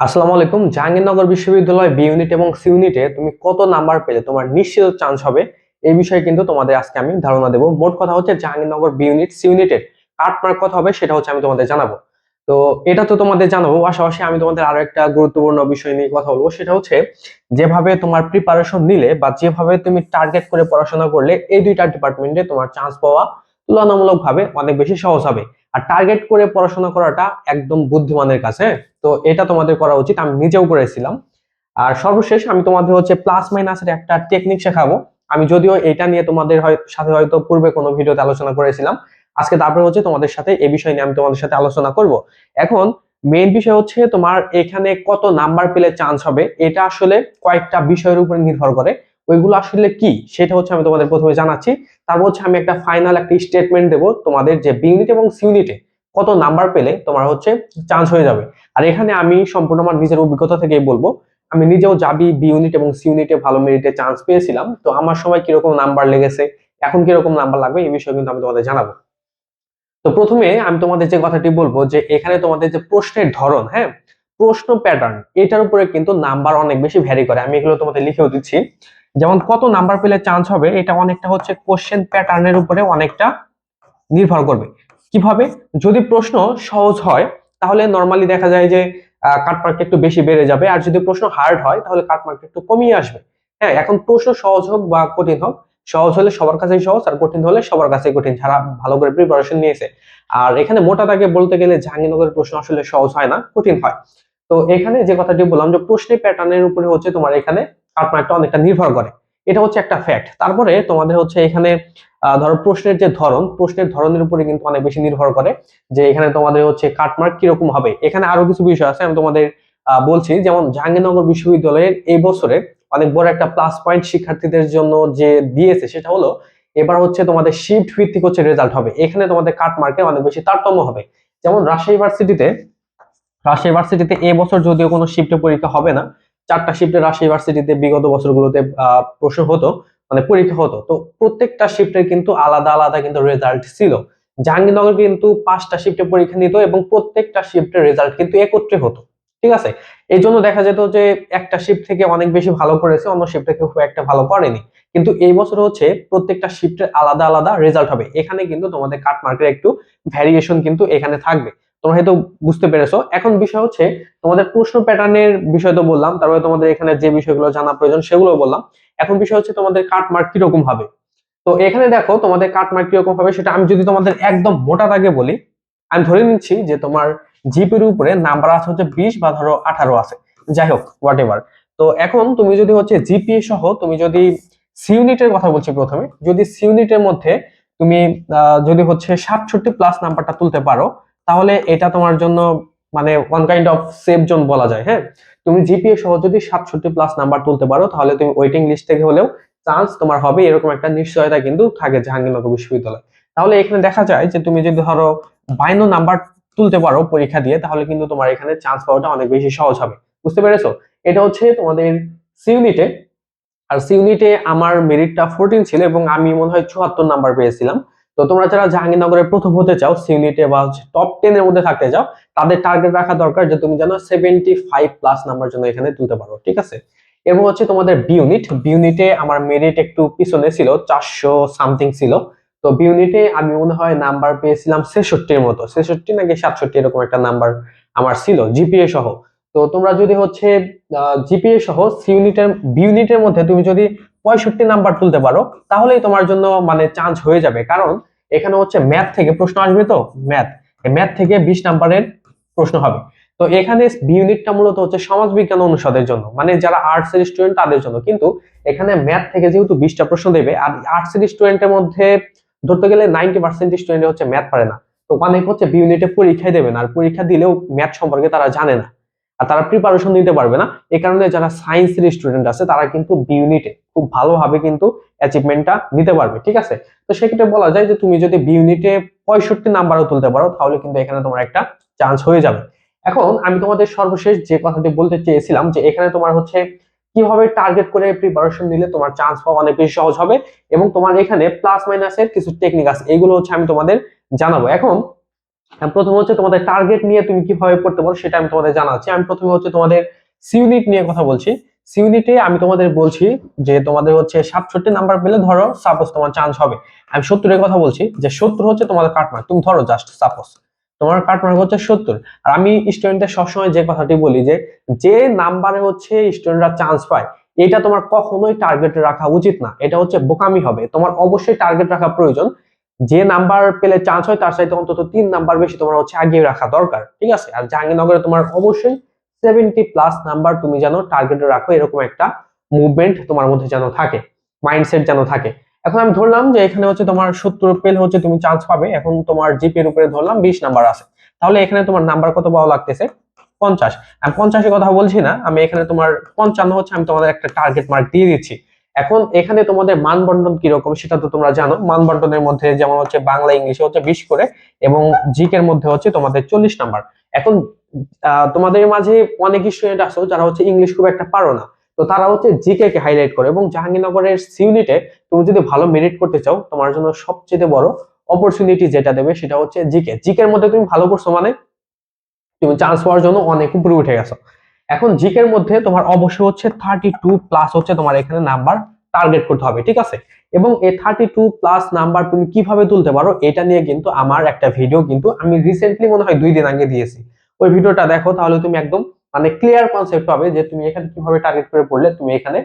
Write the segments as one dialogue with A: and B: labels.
A: আসসালামু আলাইকুম, জাহাঙ্গীরনগর বিশ্ববিদ্যালয় বি ইউনিট এবং সি ইউনিটে তুমি কত নাম্বার পেলে তোমার নিশ্চিত চান্স হবে? এই বিষয়ে কিন্তু তোমাদের আজকে আমি ধারণা দেবো। মোট কথা হচ্ছে জাহাঙ্গীরনগর বি ইউনিট সি ইউনিটের কাট মার্ক কত হবে সেটা হচ্ছে আমি তোমাদের জানাব। তো এটা তো তোমাদের জানাব, পাশাপাশি আমি তোমাদের আরও একটা গুরুত্বপূর্ণ বিষয় নিয়ে কথা বলব। সেটা হচ্ছে যেভাবে তোমার প্রিপারেশন নিলে বা যেভাবে তুমি টার্গেট করে পড়াশোনা করলে এই দুইটা ডিপার্টমেন্টে তোমার চান্স পাওয়া তুলনামূলকভাবে অনেক বেশি সহজ হবে। আর টার্গেট করে পড়াশোনা করাটা একদম বুদ্ধিমানের কাছে তো এটা তোমাদের করা উচিত। আমি নিজেও করেছিলাম। আর সর্বশেষ আমি তোমাদের হচ্ছে প্লাস মাইনাসের একটা টেকনিক শেখাবো। আমি যদিও এটা নিয়ে তোমাদের সাথে হয়তো পূর্বে কোনো ভিডিওতে আলোচনা করেছিলাম। আজকে তারপরে হচ্ছে তোমাদের সাথে এই বিষয় নিয়ে আমি তোমাদের সাথে আলোচনা করব। এখন মেইন বিষয় হচ্ছে তোমার এখানে কত নাম্বার পেলে চান্স হবে। এটা আসলে কয়েকটা বিষয়ের উপরে নির্ভর করে। ওইগুলো আসলে কি? সেটা হচ্ছে আমি তোমাদের প্রথমে জানাচ্ছি। তারপর হচ্ছে আমি একটা ফাইনাল একটা স্টেটমেন্ট দেবো তোমাদের যে বি ইউনিট এবং সি ইউনিটে কত নাম্বার পেলে তোমার হচ্ছে চান্স হয়ে যাবে। আর এখানে আমি সম্পূর্ণ আমার নিজের অভিজ্ঞতা থেকেই বলব, আমি নিজেও যাবি বি ইউনিট এবং সি ইউনিটে ভালো মেরিটে চান্স পেয়েছিলাম। তো আমার সময় কীরকম নাম্বার লেগেছে, এখন কীরকম নাম্বার লাগবে এই বিষয়ে কিন্তু আমি তোমাদের জানাব। তো প্রথমে আমি তোমাদের যে কথাটি বলব যে এখানে তোমাদের যে প্রশ্নের ধরন হ্যাঁ প্রশ্ন প্যাটার্ন এটার উপরে কিন্তু নাম্বার অনেক বেশি ভ্যারি করে। আমি এগুলো তোমাদের লিখেও দিচ্ছি। যেমন কত নাম্বার পেলে চান্স হবে, এটা অনেকটা হচ্ছে কোশ্চেন প্যাটার্নের উপরে অনেকটা নির্ভর করবে। কীভাবে? যদি প্রশ্ন সহজ হয়, তাহলে নর্মালি দেখা যায় যে কাটমার্ক একটু বেশি বেড়ে যাবে। আর যদি প্রশ্ন হার্ড হয়, তাহলে কাটমার্ক একটু কমিয়ে আসবে। হ্যাঁ এখন প্রশ্ন সহজ হোক বা কঠিন হোক, সহজ হলে সবার কাছেই সহজ, আর কঠিন হলে সবার কাছেই কঠিন। যারা ভালো করে প্রিপারেশন নিয়েছে। আর এখানে মোটা দাগে বলতে গেলে জাহাঙ্গীরনগরের প্রশ্ন আসলে সহজ হয় না, কঠিন হয়। তো এখানে যে কথাটি বললাম যে, প্রশ্নের প্যাটার্নের উপরে হচ্ছে তোমার এখানে কাটমার্কটা অনেকটা নির্ভর করে। এটা হচ্ছে একটা ফ্যাক্ট তারপরে তোমাদের হচ্ছে এখানে ধরো প্রশ্নের যে ধরন, প্রশ্নের ধরনের উপরে কিন্তু অনেক বেশি নির্ভর করে যে এখানে তোমাদের হচ্ছে কাটমার্ক কীরকম হবে। এখানে আরও কিছু বিষয় আছে আমি তোমাদের বলছি। যেমন জাহাঙ্গীরনগর বিশ্ববিদ্যালয়ের এই বছরে অনেক বড় একটা প্লাস পয়েন্ট শিক্ষার্থীদের জন্য যে দিয়েছে সেটা হলো, এবার হচ্ছে তোমাদের শিফট ভিত্তিক হচ্ছে রেজাল্ট হবে। এখানে তোমাদের কাটমার্কের অনেক বেশি তারতম্য হবে। যেমন রাজশাহী ইউনিভার্সিটিতে রাজশাহী ইউনিভার্সিটিতে এ বছর যদিও কোনো শিফটে পরীক্ষা হবে না চারটা শিফটে রাজশাহী ইউনিভার্সিটিতে বিগত বছরগুলোতে প্রশ্ন হতো মানে পরীক্ষা হতো। তো প্রত্যেকটা শিফটের কিন্তু আলাদা আলাদা কিন্তু রেজাল্ট ছিল। জাহাঙ্গীরনগর কিন্তু পাঁচটা শিফটে পরীক্ষা নিত এবং প্রত্যেকটা শিফটের রেজাল্ট কিন্তু একত্রে হতো। ঠিক আছে? এই জন্য দেখা যেত যে একটা শিফট থেকে অনেক বেশি ভালো করেছে, অন্য শিফট থেকে খুব একটা ভালো করেনি। কিন্তু এই বছর হচ্ছে প্রত্যেকটা শিফটের আলাদা আলাদা রেজাল্ট হবে। এখানে কিন্তু তোমাদের কাট মার্কের একটু ভ্যারিয়েশন কিন্তু এখানে থাকবে। তোমরা হয়তো বুঝতে পেরেছ। এখন বিষয় হচ্ছে, তোমাদের প্রশ্ন প্যাটার্নের বিষয় তো বললাম, তারপরে তোমাদের এখানে যে বিষয়গুলো জানা প্রয়োজন সেগুলো বললাম। এখন বিষয় হচ্ছে, তোমাদের কাট মার্ক কীরকম হবে? তো এখানে দেখো, তোমাদের কাট মার্ক কীরকম হবে সেটা আমি যদি তোমাদের একদম মোটা দাগে বলি, আমি ধরে নিচ্ছি যে তোমার জিপির উপরে নাম্বার আছে হচ্ছে বিশ বা ধরো আঠারো আছে। যাই হোক হোয়াট এভার তো এখন তুমি যদি হচ্ছে জিপিএ সহ তুমি যদি সি ইউনিটের কথা বলছি প্রথমে, যদি সি ইউনিটের মধ্যে তুমি যদি হচ্ছে সাতষট্টি প্লাস নাম্বারটা তুলতে পারো তাহলে এটা তোমার জন্য মানে one kind of safe zone বলা যায় হ্যাঁ? তুমি জিপিএ সহ যদি সাতষট্টি প্লাস নাম্বার তুলতে পারো, তাহলে তুমি ওয়েটিং লিস্ট থেকে হলেও চান্স তোমার হবে এরকম একটা নিশ্চয়তা কিন্তু থাকে জাহাঙ্গীরনগর বিশ্ববিদ্যালয়। তাহলে এখানে দেখা যায় যে তুমি যদি ধরো বাইনো নাম্বার তুলতে পারো পরীক্ষা দিয়ে, তাহলে কিন্তু তোমার এখানে চান্স পাওয়াটা অনেক বেশি সহজ হবে। বুঝতে পেরেছ? এটা হচ্ছে তোমাদের সি ইউনিটে আর সি ইউনিটে আমার মেরিটটা ফোরটিন ছিল এবং আমি মনে হয় চুয়াত্তর নাম্বার পেয়েছিলাম। তো তোমরা যারা জাহাঙ্গীরনগরে প্রথম হতে চাও সি ইউনিটে বা টপ টেন এর মধ্যে থাকতে চাও, তাদের টার্গেট রাখা দরকার যে তুমি যেন সেভেন্টি ফাইভ প্লাস নাম্বার জন্য এখানে তুলতে পারো, ঠিক আছে? এবং হচ্ছে তোমাদের বি ইউনিট বি ইউনিটে আমার মেরিট একটু পিছনে ছিল, চারশো সামথিং ছিল। তো বি ইউনিটে আমি মনে হয় নাম্বার পেয়েছিলাম ছেষট্টির মতো, ছেষট্টি নাকি সাতষট্টি এরকম একটা নাম্বার আমার ছিল জিপিএ সহ। তো তোমরা যদি হচ্ছে জিপিএ সহ সি ইউনিটের বি ইউনিটের মধ্যে তুমি যদি পঁয়ষট্টি নাম্বার তুলতে পারো, তাহলেই তোমার জন্য মানে চান্স হয়ে যাবে। কারণ এখানে হচ্ছে ম্যাথ থেকে প্রশ্ন আসবে তো? ম্যাথ ম্যাথ থেকে বিশ নাম্বারের প্রশ্ন হবে। তো এখানে বি ইউনিটটা মূলত হচ্ছে সমাজ বিজ্ঞান অনুষদের জন্য মানে যারা আর্টস এর স্টুডেন্ট তাদের জন্য। কিন্তু এখানে ম্যাথ থেকে যেহেতু বিশটা প্রশ্ন দেবে, আর আর্টস এর স্টুডেন্টের মধ্যে ধরতে গেলে নাইনটি পার্সেন্ট স্টুডেন্ট হচ্ছে ম্যাথ পারে না। তো অনেক হচ্ছে বি ইউনিটে পরীক্ষায় দেবে না, আর পরীক্ষা দিলেও ম্যাথ সম্পর্কে তারা জানে না। আর তারা প্রিপারেশন নিতে পারবে না। এই কারণে যারা সায়েন্সের স্টুডেন্ট আছে, তারা কিন্তু বি ইউনিটে খুব ভালোভাবে কিন্তু অ্যাচিভমেন্টটা নিতে পারবে, ঠিক আছে? তো সেক্ষেত্রে বলা যায় যে তুমি যদি বি ইউনিটে পঁয়ষট্টি নাম্বারও তুলতে পারো, তাহলে কিন্তু এখানে তোমার একটা চান্স হয়ে যাবে। এখন আমি তোমাদের সর্বশেষ যে কথাটি বলতে চেয়েছিলাম যে এখানে তোমার হচ্ছে কীভাবে টার্গেট করে প্রিপারেশন নিলে তোমার চান্স পাওয়া অনেক বেশি সহজ হবে এবং তোমার এখানে প্লাস মাইনাসের কিছু টেকনিক আছে, এগুলো হচ্ছে আমি তোমাদের জানাব। এখন প্রথমে হচ্ছে তোমাদের টার্গেট নিয়ে তুমি কীভাবে পড়তে পারো সেটা আমি তোমাদের জানাচ্ছি। আমি প্রথমে হচ্ছে তোমাদের সিউনিট নিয়ে কথা বলছি। সিউনিটে আমি তোমাদের বলছি যে তোমাদের হচ্ছে সাতষট্টি নাম্বার পেলে ধরো সাপোজ তোমার চান্স হবে। আমি সত্তরের কথা বলছি যে সত্তর হচ্ছে তোমাদের কাটমার্ক তুমি ধরো জাস্ট সাপোজ তোমার কাটমার্ক হচ্ছে সত্তর। আর আমি স্টুডেন্টদের সবসময় যে কথাটি বলি যে যে নাম্বারে হচ্ছে স্টুডেন্টরা চান্স পায়, এটা তোমার কখনোই টার্গেটে রাখা উচিত না। এটা হচ্ছে বোকামি হবে। তোমার অবশ্যই টার্গেট রাখা প্রয়োজন। যে নাম্বার পেলে চান্স হয়, তার সাথে অন্তত তিন নাম্বার বেশি তোমার হচ্ছে আগিয়ে রাখা দরকার, ঠিক আছে? আর জাহাঙ্গীরনগরে তোমার অবশ্যই সেভেন্টি প্লাস নাম্বার তুমি যেন টার্গেটে রাখো, এরকম একটা মুভমেন্ট তোমার মধ্যে যেন থাকে মাইন্ডসেট যেন থাকে। এখন আমি ধরলাম যে এখানে হচ্ছে তোমার সত্তর পেলে হচ্ছে তুমি চান্স পাবে, এখন তোমার জিপি এর উপরে ধরলাম বিশ নাম্বার আছে। তাহলে এখানে তোমার নাম্বার কত পাওয়া লাগতেছে? পঞ্চাশ। আমি পঞ্চাশের কথা বলছি না, আমি এখানে তোমার পঞ্চান্ন হচ্ছে আমি তোমাদের একটা টার্গেট মার্ক দিয়ে দিচ্ছি। এখন এখানে তোমাদের মানবন্টন কীরকম সেটা তো তোমরা জানো। মানবন্টনের মধ্যে যেমন হচ্ছে বাংলা, ইংলিশে হচ্ছে বিশ করে এবং জিকের মধ্যে হচ্ছে তোমাদের চল্লিশ নাম্বার। এখন তোমাদের মাঝে অনেক স্টুডেন্ট আছো যারা হচ্ছে ইংলিশ খুব একটা পারো না। তো তারা হচ্ছে জিকে কে হাইলাইট করে এবং জাহাঙ্গীরনগরের সিউনিটে তুমি যদি ভালো মেরিট করতে চাও, তোমার জন্য সবচেয়ে বড় অপরচুনিটি যেটা দেবে সেটা হচ্ছে জিকে। জিকের মধ্যে তুমি ভালো করছ মানে তুমি চান্স পাওয়ার জন্য অনেক উপরে উঠে গেছো। এখন জিকের মধ্যে তোমার অবশ্যই হচ্ছে থার্টি টু প্লাস হচ্ছে তোমার এখানে নাম্বার টার্গেট করতে হবে, ঠিক আছে? এবং এই থার্টি টু প্লাস নাম্বার তুমি কীভাবে তুলতে পারো, এটা নিয়ে কিন্তু আমার একটা ভিডিও কিন্তু আমি রিসেন্টলি মনে হয় দুই দিন আগে দিয়েছি। ওই ভিডিওটা দেখো, তাহলে তুমি একদম মানে ক্লিয়ার কনসেপ্ট পাবে যে তুমি এখানে কীভাবে টার্গেট করে পড়লে তুমি এখানে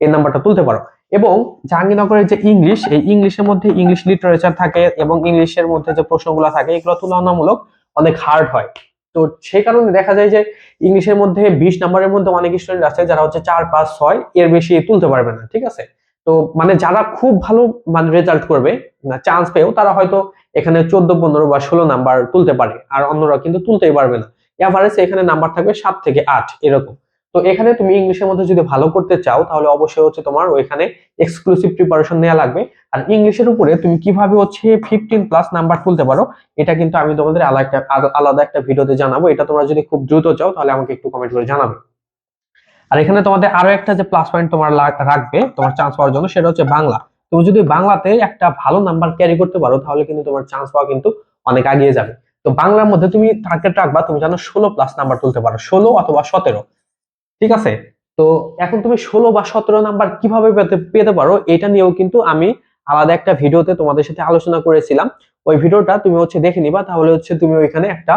A: এই নাম্বারটা তুলতে পারো। এবং জাহাঙ্গীরনগরের যে ইংলিশ এই ইংলিশের মধ্যে ইংলিশ লিটারেচার থাকে এবং ইংলিশের মধ্যে যে প্রশ্নগুলো থাকে, এগুলো তুলনামূলক অনেক হার্ড হয়। তো সেই কারণে দেখা যায় যে ইংলিশের মধ্যে বিশ নাম্বারের মধ্যে অনেক স্টুডেন্ট আছে যারা হচ্ছে চার, পাঁচ, ছয় এর বেশি তুলতে পারবে না, ঠিক আছে? তো মানে যারা খুব ভালো মানে রেজাল্ট করবে চান্স পেয়েও তারা হয়তো এখানে চোদ্দ, পনেরো বা ষোলো নাম্বার তুলতে পারে, আর অন্যরা কিন্তু তুলতেই পারবে না। এভারেজ এখানে নাম্বার থাকবে সাত থেকে আট, এরকম। তো এখানে তুমি ইংলিশের মধ্যে যদি ভালো করতে চাও, তাহলে অবশ্যই হচ্ছে তোমার ওইখানে এক্সক্লুসিভ প্রিপারেশন নেওয়া লাগবে। আর ইংলিশের উপরে তুমি কীভাবে হচ্ছে ফিফটিন প্লাস নাম্বার তুলতে পারো, এটা কিন্তু আমি তোমাদের আলাদা আলাদা একটা ভিডিওতে জানাব। এটা তোমরা যদি খুব দ্রুত চাও, তাহলে আমাকে একটু কমেন্ট করে জানাবে। আর এখানে তোমাদের আরও একটা যে প্লাস পয়েন্ট তোমার রাখবে, তোমার চান্স পাওয়ার জন্য, সেটা হচ্ছে বাংলা। তুমি যদি বাংলাতে একটা ভালো নাম্বার ক্যারি করতে পারো, তাহলে কিন্তু তোমার চান্স পাওয়া কিন্তু অনেক আগিয়ে যাবে। তো বাংলার মধ্যে তুমি টার্গেট রাখবা, তুমি জানো ষোলো প্লাস নাম্বার তুলতে পারো, ষোলো অথবা সতেরো। ঠিক আছে? তো এখন তুমি ষোলো বা সতেরো নাম্বার কীভাবে পেতে পারো, এটা নিয়েও কিন্তু আমি আলাদা একটা ভিডিওতে তোমাদের সাথে আলোচনা করেছিলাম। ওই ভিডিওটা তুমি হচ্ছে দেখে নিবা, তাহলে হচ্ছে তুমি ওইখানে একটা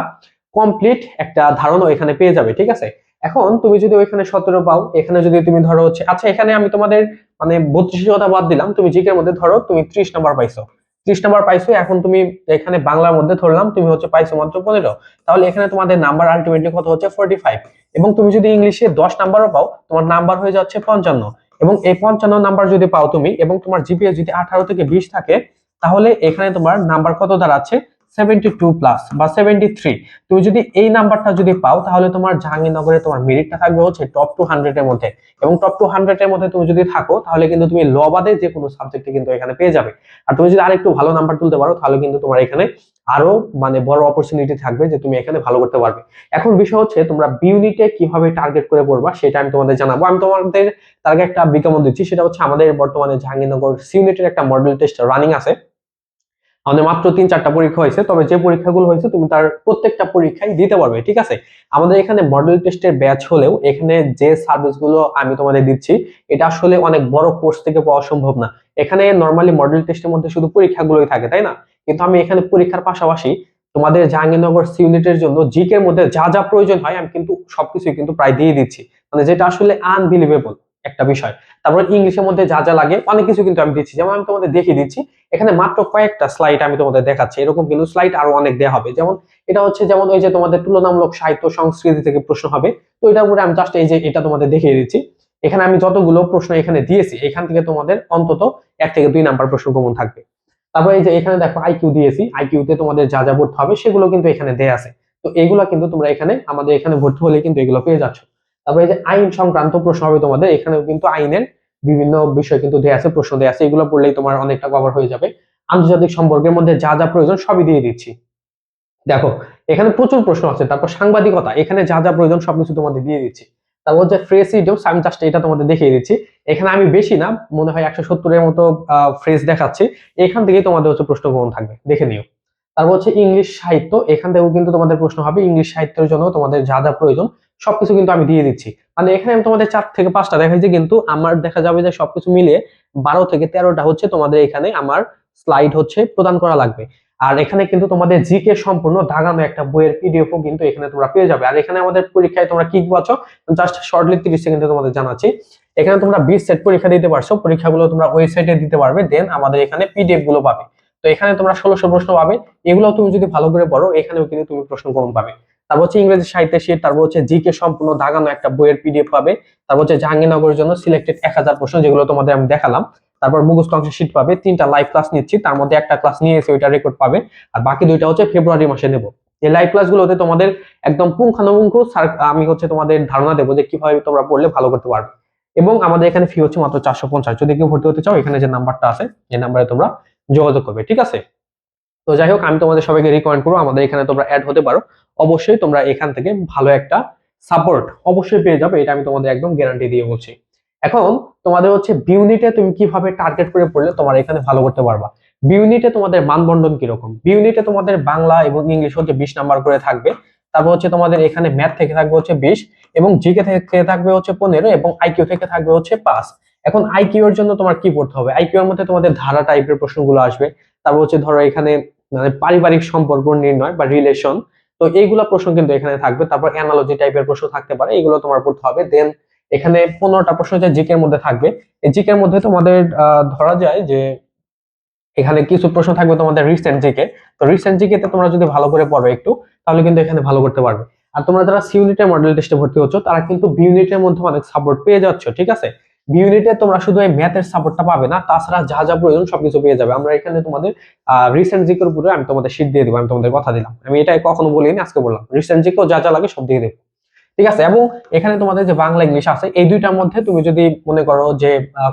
A: কমপ্লিট একটা ধারণা এখানে পেয়ে যাবে, ঠিক আছে? এখন তুমি যদি ওইখানে সতেরো পাও, এখানে যদি তুমি ধরো হচ্ছে আচ্ছা এখানে আমি তোমাদের মানে বত্রিশের কথা বাদ দিলাম, তুমি জিকের মধ্যে ধরো তুমি ত্রিশ নাম্বার পাইছো। ত্রিশ নাম্বার পাইছো, এখন তুমি এখানে বাংলার মধ্যে ধরলাম, তুমি হচ্ছে পাইছো মাত্র পনেরো। তাহলে এখানে তোমাদের নাম্বার আলটিমেটলি কত হচ্ছে? ফোর্টি ফাইভ এবং তুমি যদি ইংলিশে দশ নাম্বারও পাও, তোমার নাম্বার হয়ে যাচ্ছে পঞ্চান্ন। এবং এই পঞ্চান্ন নাম্বার যদি পাও তুমি এবং তোমার জিপিএ যদি আঠারো থেকে বিশ থাকে, তাহলে এখানে তোমার নাম্বার কত দাঁড়াচ্ছে? সেভেন্টি টু প্লাস বা সেভেন্টি থ্রি তুমি যদি এই নাম্বারটা যদি পাও, তাহলে তোমার জাহাঙ্গীরনগরে তোমার মেরিটটা থাকবে হচ্ছে টপ টু হান্ড্রেড মধ্যে। এবং টপ টু হান্ড্রেড মধ্যে তুমি যদি থাকো, তাহলে কিন্তু তুমি ল বাদে যে কোনো সাবজেক্টে কিন্তু এখানে পেয়ে যাবে। আর তুমি যদি আরেকটু ভালো নাম্বার তুলতে পারো, তাহলে কিন্তু তোমার এখানে আরও মানে বড় অপরচুনিটি থাকবে যে তুমি এখানে ভালো করতে পারবে। এখন বিষয় হচ্ছে, তোমরা বি ইউনিটে কীভাবে টার্গেট করে পড়বা, সেটা আমি তোমাদের জানাব। আমি তোমাদের তার একটা বিজ্ঞাপন দিচ্ছি, সেটা হচ্ছে আমাদের বর্তমানে জাহাঙ্গীরনগর সি ইউনিটের একটা মডেল টেস্ট রানিং আছে। আমাদের মাত্র তিন, চারটা পরীক্ষা হয়েছে, তবে যে পরীক্ষাগুলো হয়েছে তুমি তার প্রত্যেকটা পরীক্ষায় দিতে পারবে, ঠিক আছে? আমাদের এখানে মডেল টেস্টের ব্যাচ হলেও এখানে যে সার্ভিসগুলো আমি তোমাদের দিচ্ছি, এটা আসলে অনেক বড় কোর্স থেকে পাওয়া সম্ভব না। এখানে নর্মালি মডেল টেস্টের মধ্যে শুধু পরীক্ষাগুলোই থাকে, তাই না? কিন্তু আমি এখানে পরীক্ষার পাশাপাশি তোমাদের জাহাঙ্গীরনগর ইউনিটের জন্য জিকের মধ্যে যা যা প্রয়োজন হয়, আমি কিন্তু সবকিছুই কিন্তু প্রায় দিয়ে দিচ্ছি। মানে যেটা আসলে আনবিলিভেবল একটা বিষয়। তারপর ইংলিশের মধ্যে যা যা লাগে, অনেক কিছু কিন্তু আমি দিচ্ছি। যেমন আমি তোমাদের দেখিয়ে দিচ্ছি, এখানে মাত্র কয়েকটা স্লাইড আমি তোমাদের দেখাচ্ছি। এরকম কিন্তু স্লাইড আরও অনেক দেওয়া হবে। যেমন এটা হচ্ছে যেমন ওই যে তোমাদের তুলনামূলক সাহিত্য সংস্কৃতি থেকে প্রশ্ন হবে। তো এটার উপরে আমি জাস্ট এই যে এটা তোমাদের দেখিয়ে দিচ্ছি। এখানে আমি যতগুলো প্রশ্ন এখানে দিয়েছি, এখান থেকে তোমাদের অন্তত এক থেকে দুই নাম্বার প্রশ্ন কমন থাকবে। তারপর এই যে এখানে দেখো আইকিউ দিয়েছি। আইকিউতে তোমাদের যা যা ভর্তি হবে সেগুলো কিন্তু এখানে দেয়া আছে। তো এগুলো কিন্তু তোমরা এখানে, আমাদের এখানে ভর্তি হলে কিন্তু এগুলো পেয়ে যাচ্ছ। তারপরে এই যে আইন সংক্রান্ত প্রশ্ন হবে তোমাদের, এখানেও কিন্তু আইনের বিভিন্ন বিষয় কিন্তু দেয়া আছে, প্রশ্ন দেয়া আছে, এগুলো পড়লেই তোমার অনেকটা কভার হয়ে যাবে। আন্তর্জাতিক সম্পর্কের মধ্যে যা যা প্রয়োজন সবই দিয়ে দিচ্ছি। দেখো, এখানে প্রচুর প্রশ্ন আছে, তারপর সাংবাদিকতা, এখানে যা যা প্রয়োজন সবকিছু তোমাদের দিয়ে দিচ্ছি। তারপর যে ফ্রেস ইডিয়মস আমি জাস্ট এটা তোমাদের দেখিয়ে দিচ্ছি। এখানে আমি বেশি না, মনে হয় একশো সত্তরের মতো ফ্রেজ দেখাচ্ছি। এখান থেকেই তোমাদের হচ্ছে প্রশ্ন গ্রহণ থাকবে, দেখে নিও। তারপর হচ্ছে ইংলিশ সাহিত্য, এখান থেকেও কিন্তু তোমাদের প্রশ্ন হবে ইংলিশ সাহিত্যের জন্য তোমাদের যা যা প্রয়োজন সবকিছু কিন্তু আমি দিয়ে দিচ্ছি। মানে এখানে আমি তোমাদের চার থেকে পাঁচটা দেখাইছি, কিন্তু আমার দেখা যাবে যে সবকিছু মিলিয়ে বারো থেকে তেরোটা হচ্ছে তোমাদের এখানে আমার স্লাইড হচ্ছে প্রদান করা লাগবে। আর এখানে কিন্তু তোমাদের জিকে সম্পূর্ণ দাগানো একটা বইয়ের পিডিএফ ও কিন্তু এখানে তোমরা পেয়ে যাবে। আর এখানে আমাদের পরীক্ষায় তোমরা কি পাচ্ছ? জাস্ট শর্টলি তিরিশ সেকেন্ডে তোমাদের জানাচ্ছি। এখানে তোমরা বিশ সেট পরীক্ষা দিতে পারছ, পরীক্ষাগুলো তোমরা ওয়েবসাইটে দিতে পারবে দেন আমাদের এখানে পিডিএফগুলো পাবে। তো এখানে তোমরা ষোলোশো প্রশ্ন পাবে। এগুলো তুমি যদি ভালো করে পড়ো, এখানেও কিন্তু তুমি প্রশ্ন কম পাবে। তারপর হচ্ছে ইংরেজি সাহিত্যের শীট তারপর হচ্ছে জিকে সম্পূর্ণ দাগানো একটা বইয়ের পিডিএফ পাবে। তারপর হচ্ছে জাহাঙ্গীরনগরের জন্য সিলেক্টেড এক হাজার প্রশ্ন যেগুলো তোমাদের আমি দেখালাম। তারপর মুখস্থ অংশ শীট পাবে, তিনটা লাইভ ক্লাস নিচ্ছি, তার মধ্যে একটা ক্লাস নিয়ে এসে ওইটা রেকর্ড পাবে, আর বাকি দুইটা হচ্ছে ফেব্রুয়ারি মাসে নেব এই লাইভ ক্লাসগুলোতে তোমাদের একদম পুঙ্খানুপুঙ্খ আমি হচ্ছে তোমাদের ধারণা দেবো যে কীভাবে তোমরা পড়লে ভালো করতে পারবে। এবং আমাদের এখানে ফি হচ্ছে মাত্র চারশো পঞ্চাশ। যদি কেউ ভর্তি হতে চাও, এখানে যে নাম্বারটা আছে, এই নাম্বারে তোমরা যোগাযোগ করবে, ঠিক আছে? তো যাই হোক আমি তোমাদের সবাইকে রিকমেন্ড করব, আমাদের এখানে তোমরা অ্যাড হতে পারো। অবশ্যই তোমরা এখান থেকে ভালো একটা সাপোর্ট অবশ্যই পেয়ে যাবে, এটা আমি তোমাদের একদম গ্যারান্টি দিয়ে বলছি। এখন তোমাদের হচ্ছে বিউনিটে তুমি কীভাবে টার্গেট করে পড়লে তোমার এখানে ভালো করতে পারবা। বিউনিটে তোমাদের মানবন্ধন কীরকম? বিউনিটে তোমাদের বাংলা এবং ইংলিশ হচ্ছে বিশ নাম্বার করে থাকবে। তারপর হচ্ছে তোমাদের এখানে ম্যাথ থেকে থাকবে হচ্ছে বিশ এবং জিকে থেকে থাকবে হচ্ছে পনেরো এবং আইকিউ থেকে থাকবে হচ্ছে পাঁচ। এখন আইকিউ এর জন্য তোমার কি পড়তে হবে? আইকিউ এর মধ্যে তোমাদের ধারা টাইপের প্রশ্নগুলো আসবে। তারপর হচ্ছে ধরো এখানে মানে পারিবারিক সম্পর্ক নির্ণয় বা রিলেশন তো এইগুলা প্রশ্ন কিন্তু এখানে থাকবে। তারপর অ্যানালজি টাইপের প্রশ্ন থাকতে পারে, এগুলো তোমার পড়তে হবে। দেন এখানে পনেরোটা প্রশ্ন যে জিকের মধ্যে থাকবে। এই জিকের মধ্যে তোমাদের ধরা যায় যে এখানে কিছু প্রশ্ন থাকবে তোমাদের রিসেন্ট জিকে। তো রিসেন্ট জিকে তে তোমরা যদি ভালো করে পড়ো একটু, তাহলে কিন্তু এখানে ভালো করতে পারবে। আর তোমরা যারা সি ইউনিটের মডেল টেস্টে ভর্তি হচ্ছ, তারা কিন্তু বি ইউনিটের মধ্যে অনেক সাপোর্ট পেয়ে যাচ্ছ, ঠিক আছে? ইউনিটে তোমরা শুধু এই ম্যাথের সাপোর্টটা পাবে না, তাছাড়া যা যা প্রয়োজন সবকিছু পেয়ে যাবে। আমরা এখানে তোমাদের রিসেন্ট জিকের উপরে আমি তোমাদের শীট দিয়ে দেবো, আমি তোমাদের কথা দিলাম। আমি এটা কখনো বলিনি, আজকে বললাম। রিসেন্ট জিকেও যা যা লাগে সব দিয়ে দেবো। ঠিক আছে? এবং এখানে তোমাদের যে বাংলা, ইংলিশ আছে, এই দুইটার মধ্যে তুমি যদি মনে করো যে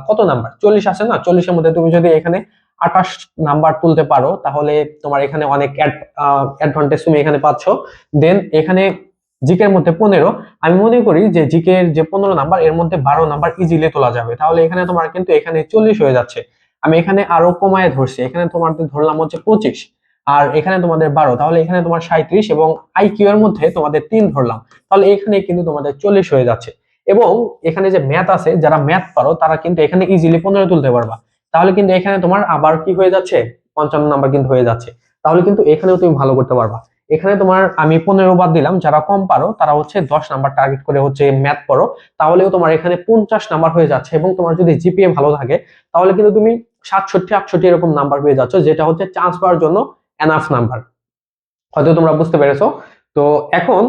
A: কত নাম্বার চল্লিশ আছে না? চল্লিশের মধ্যে তুমি যদি এখানে আঠাশ নাম্বার তুলতে পারো, তাহলে তোমার এখানে অনেক অ্যাডভান্টেজ তুমি এখানে পাচ্ছ। দেন এখানে জিকের মধ্যে পনেরো। আমি মনে করি যে জিকের যে পনেরো নাম্বার, এর মধ্যে বারো নাম্বার ইজিলি তোলা যাবে। তাহলে এখানে তোমার কিন্তু এখানে চল্লিশ হয়ে যাচ্ছে। আমি এখানে আরও কমায় ধরছি। এখানে তোমাদের ধরলাম হচ্ছে পঁচিশ। আর এখানে তোমাদের বারো। তাহলে এখানে তোমার সাঁত্রিশ এবং আইকিউ এর মধ্যে তোমাদের তিন ধরলাম। তাহলে এখানে কিন্তু তোমাদের চল্লিশ হয়ে যাচ্ছে। এবং এখানে যে ম্যাথ আছে, যারা ম্যাথ পারো, তারা কিন্তু এখানে ইজিলি পনেরো তুলতে পারবা। তাহলে কিন্তু এখানে তোমার আবার কি হয়ে যাচ্ছে? পঞ্চান্ন নাম্বার কিন্তু হয়ে যাচ্ছে। তাহলে কিন্তু এখানেও তুমি ভালো করতে পারবা। এখানে তোমার আমি পনেরো বাদ দিলাম, যারা কম পারো, তারা হচ্ছে দশ নাম্বার টার্গেট করে হচ্ছে ম্যাথ পড়ো। তাহলেও তোমার এখানে পঞ্চাশ নাম্বার হয়ে যাচ্ছে এবং তোমার যদি জিপিএ ভালো থাকে, তাহলে কিন্তু তুমি সাতষট্টি, আটষট্টি এরকম নাম্বার পেয়ে যাচ্ছ, যেটা হচ্ছে চান্স পাওয়ার জন্য এনাফ নাম্বার হয়তো তোমরা বুঝতে পেরেছ। তো এখন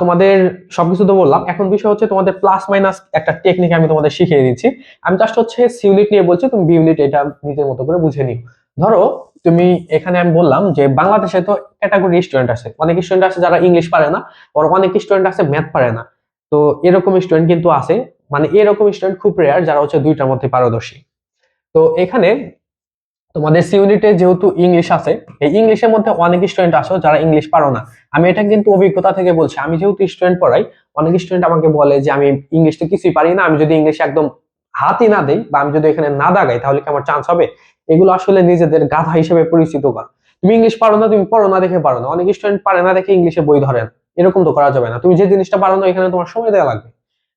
A: তোমাদের সবকিছু তো বললাম, এখন বিষয় হচ্ছে তোমাদের প্লাস মাইনাস একটা টেকনিক আমি তোমাদের শিখিয়ে দিচ্ছি। আমি জাস্ট হচ্ছে সি ইউনিট নিয়ে বলছি, তুমি বি ইউনিট এটা নিজের মতো করে বুঝে নিও। ধরো, তুমি এখানে আমি বললাম যে বাংলাদেশে তো ক্যাটাগরি স্টুডেন্ট আছে। অনেক স্টুডেন্ট আছে যারা ইংলিশ পারে না আর অনেক স্টুডেন্ট আছে ম্যাথ পারে না। তো এরকম স্টুডেন্ট কিন্তু আছে মানে এরকম স্টুডেন্ট খুব রেয়ার যারা হচ্ছে দুইটার মধ্যে পারদর্শী। তো এখানে তোমাদের সি ইউনিটে যেহেতু ইংলিশ আছে, এই ইংলিশের মধ্যে অনেক স্টুডেন্ট আসো যারা ইংলিশ পারো না। আমি এটা কিন্তু অভিজ্ঞতা থেকে বলছি, আমি যেহেতু স্টুডেন্ট পড়াই, অনেক স্টুডেন্ট আমাকে বলে যে আমি ইংলিশটা কিছুই পারি না, আমি যদি ইংলিশ একদম হাতই না দেই বা আমি যদি এখানে না দাগাই, তাহলে কি আমার চান্স হবে? এগুলো আসলে নিজেদের গাধা হিসেবে পরিচিত কর তুমি ইংলিশ পারো না, তুমি পড়ো না দেখে পারো না। অনেক স্টুডেন্ট পারে না দেখে ইংলিশে বই ধরে না। এরকম তো করা যাবে না। তুমি যে জিনিসটা পারো না, এখানে তোমার সময় দেওয়া লাগবে।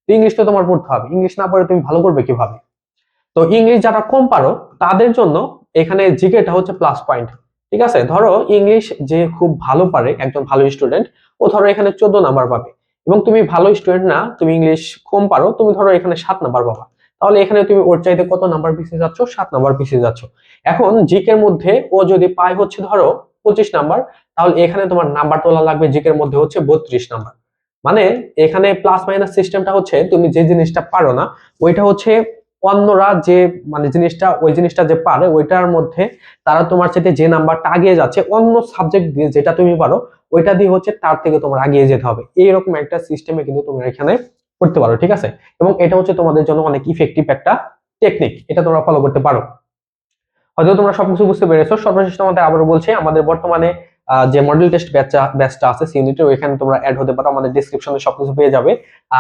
A: ইংলিশ তো তোমার পড়তে হবে। ইংলিশ না পড়ে তুমি ভালো করবে কীভাবে? তো ইংলিশ যারা কম পারো, তাদের জন্য এখানে জিকেটা হচ্ছে প্লাস পয়েন্ট ঠিক আছে? ধরো ইংলিশ যে খুব ভালো পারে, একজন ভালো স্টুডেন্ট ও ধরো এখানে চোদ্দ নাম্বার পাবে। এবং তুমি ভালো স্টুডেন্ট না, তুমি ইংলিশ কম পারো, তুমি ধরো এখানে সাত নাম্বার পাবা। তাহলে এখানে তুমি ওর চাইতে কত নাম্বার পিছিয়ে যাচ্ছ? সাত নাম্বার পিছিয়ে যাচ্ছ। এখন জিকের মধ্যে ও যদি পায় হচ্ছে ধরো পঁচিশ নাম্বার তাহলে এখানে তোমার নাম্বার তোলা লাগবে জিকের মধ্যে হচ্ছে বত্রিশ নাম্বার মানে এখানে প্লাস মাইনাস সিস্টেমটা হচ্ছে তুমি যে জিনিসটা পারো না, ওইটা হচ্ছে অন্যরা যে মানে জিনিসটা, ওই জিনিসটা যে পারে, ওইটার মধ্যে তারা তোমার সাথে যে নাম্বারটা আগিয়ে যাচ্ছে, অন্য সাবজেক্ট দিয়ে যেটা তুমি পারো, ওইটা দিয়ে হচ্ছে তার থেকে তোমার আগিয়ে যেতে হবে। এইরকম একটা সিস্টেমে কিন্তু তোমার এখানে করতে পারো, ঠিক আছে? এবং এটা হচ্ছে তোমাদের জন্য অনেক ইফেক্টিভ একটা টেকনিক এটা তোমরা ফলো করতে পারো। হয়তো তোমরা সবকিছু বুঝতে পেরেছ, সর্বশেষ তোমাদের আবারও বলছি, আমাদের বর্তমানে যে মডেল টেস্ট ব্যাচটা ব্যাচটা আছে সি ওইখানে তোমরা অ্যাড হতে পারো, আমাদের ডিসক্রিপশনে সবকিছু পেয়ে যাবে।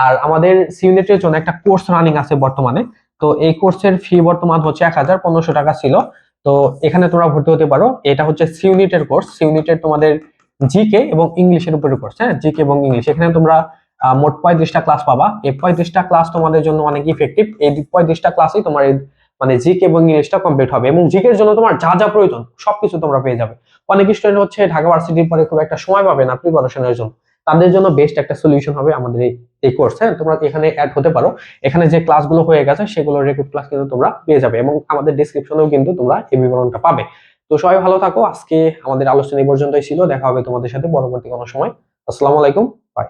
A: আর আমাদের সি ইউনিটের জন্য একটা কোর্স রানিং আছে বর্তমানে, তো এই কোর্সের ফি বর্তমান হচ্ছে এক হাজার পনেরোশো টাকা ছিল। তো এখানে তোমরা ভর্তি হতে পারো, এটা হচ্ছে সি ইউনিটের কোর্স সি ইউনিটের তোমাদের জিকে এবং ইংলিশের উপরে কোর্স হ্যাঁ? জিকে এবং ইংলিশ এখানে তোমরা মোট পঁয়ত্রিশটা ক্লাস পাবা। এই পঁয়ত্রিশটা ক্লাস তোমাদের জন্য অনেক ইফেক্টিভ এই পঁয়ত্রিশটা ক্লাসই তোমার মানে জিকে এবং ইংলিশটা কমপ্লিট হবে এবং জিকে এর জন্য তোমার যা যা প্রয়োজন সবকিছু তোমরা পেয়ে যাবে। অনেক স্টুডেন্ট হচ্ছে ঢাকা ভার্সিটির পরে খুব একটা সময় পাবে না প্রিপারেশনের জন্য। তাদের জন্য বেস্ট একটা সলিউশন হবে আমাদের এই কোর্স হ্যাঁ? তোমরা এখানে অ্যাড হতে পারো। এখানে যে ক্লাসগুলো হয়ে গেছে সেগুলোর রেকর্ড ক্লাস কিন্তু তোমরা পেয়ে যাবে এবং আমাদের ডিসক্রিপশনেও কিন্তু তোমরা এই বিবরণটা পাবে। তো সবাই ভালো থাকো। আজকে আমাদের আলোচনা এই পর্যন্তই ছিল। দেখা হবে তোমাদের সাথে পরবর্তী কোনো সময়। আসসালামু আলাইকুম। বাই